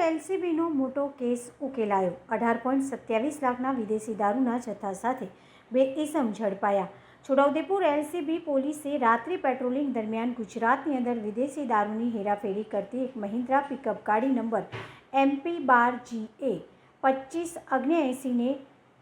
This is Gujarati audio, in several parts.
એલસીબીનો મોટો કેસ ઉકેલાયો. અઢાર પોઈન્ટ સત્યાવીસ લાખના વિદેશી દારૂના જથ્થા સાથે બે ઇસમ ઝડપાયા. છોટાઉદેપુર એલસીબી પોલીસે રાત્રિ પેટ્રોલિંગ દરમિયાન ગુજરાતની અંદર વિદેશી દારૂની હેરાફેરી કરતી એક મહિન્દ્રા પિકઅપ ગાડી નંબર એમપી બાર જી એ પચીસ અગ્નેએંસીને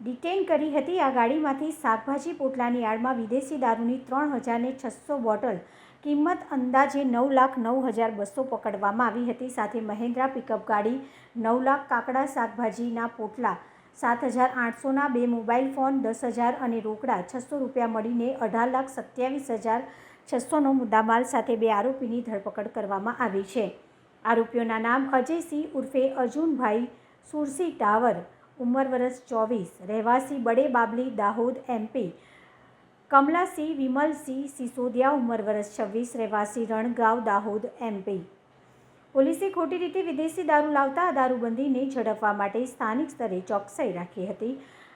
ડિટેન કરી હતી આ ગાડીમાંથી શાકભાજી પોટલાની આડમાં વિદેશી દારૂની ત્રણ હજારને છસો બોટલ, કિંમત અંદાજે નવ લાખ નવ હજાર બસો પકડવામાં આવી હતી. સાથે મહેન્દ્રા પિકઅપ ગાડી, નવ લાખ કાકડા શાકભાજીના પોટલા, સાત હજાર આઠસોના બે મોબાઈલ ફોન, દસ હજાર અને રોકડા છસો રૂપિયા મળીને અઢાર લાખ સત્યાવીસ હજાર છસોનો મુદ્દામાલ સાથે બે આરોપીની ધરપકડ કરવામાં આવી છે. આરોપીઓના નામ અજયસિંહ ઉર્ફે અર્જુનભાઈ સુરસી ટાવર ઉંમર વર્ષ ચોવીસ. રહેવાસી બડે બાબલી દાહોદ એમપી કમલાસિંહ વિમલસિંહ સિસોદિયા ઉંમર વર્ષ છવ્વીસ. રહેવાસી રણગાંવ દાહોદ એમપી પોલીસે ખોટી રીતે વિદેશી દારૂ લાવતા દારૂબંધીને ઝડપવા માટે સ્થાનિક સ્તરે ચોકસાઈ રાખી હતી.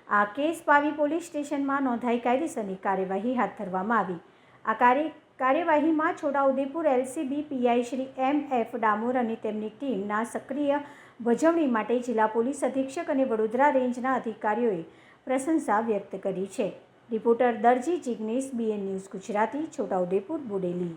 આ કેસ પાવી પોલીસ સ્ટેશનમાં નોંધાઈ કાયદેસરની કાર્યવાહી હાથ ધરવામાં આવી. આ કાર્ય, કાર્યવાહીમાં Chhota Udepur LCB PI Shri M F Damor અને તેમની ટીમના સક્રિય ભજવણી માટે જિલ્લા પોલીસ અધિક્ષક અને વડોદરા રેન્જના અધિકારીઓએ પ્રશંસા વ્યક્ત કરી છે. Reporter Darji Jignesh BN news Gujarati, Chhota Udepur, Bodeli.